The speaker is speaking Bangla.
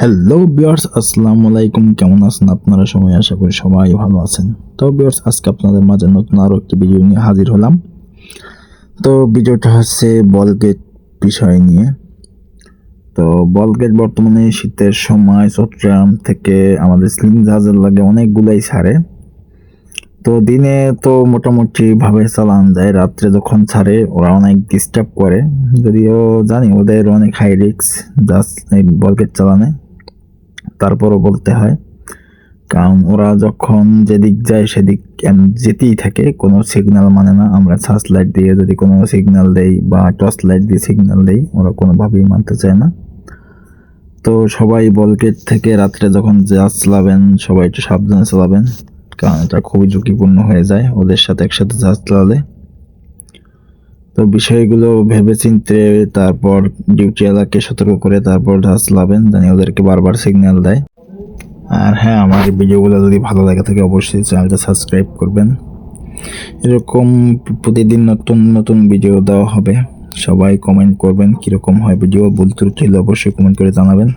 হ্যালো বিয়ার্স আসসালামু আলাইকুম। কেমন আছেন আপনারা সবাই? আশা করি সবাই ভালো আছেন। তো বিয়ার্স আজকে আপনাদের মাঝে নতুন আরও একটি ভিডিও নিয়ে হাজির হলাম। তো, ভিডিওটা হচ্ছে বলগেট বিষয় নিয়ে। তো বলগেট বর্তমানে শীতের সময় চট্টগ্রাম থেকে আমাদের স্লিং জাহাজের লাগে অনেকগুলাই ছাড়ে। তো, দিনে তো মোটামুটি ভাবে চালান যায়। রাত্রে যখন ছাড়ে, ওরা অনেক ডিস্টার্ব করে। যদিও জানি ওদের অনেক হাই রিক্স জাস্ট এই বলগেট চালানে। তারপরও বলতে হয়, কারণ ওরা যখন যেদিক যায় সেদিক যেতেই থাকে, কোনো সিগন্যাল মানে না। আমরা সার্চ লাইট দিয়ে যদি কোনো সিগন্যাল দেই বা টর্চ লাইট দিয়ে সিগন্যাল দেই, ওরা কোনোভাবেই মানতে চায় না। তো সবাই বলগেট থেকে রাত্রে যখন জাহাজ চালাবেন, সবাই একটু সাবধানে চালাবেন, কারণ এটা খুবই ঝুঁকিপূর্ণ হয়ে যায়। ওদের সাথে একসাথে জাহাজ চালালে তো বিষয়গুলো ভেবে চিনতে তারপর ডিউটি এলাকাকে সতর্ক করে তারপর জাহাজ চালাবেন জানি ওদেরকে বারবার সিগন্যাল দেয়। আর হ্যাঁ আমার ভিডিওগুলো যদি ভালো লাগে থাকে অবশ্যই চ্যানেলটা সাবস্ক্রাইব করবেন। এরকম প্রতিদিন নতুন নতুন ভিডিও দেওয়া হবে। সবাই কমেন্ট করবেন কীরকম হয় ভিডিও ভুল ত্রুটি হলে অবশ্যই কমেন্ট করে জানাবেন।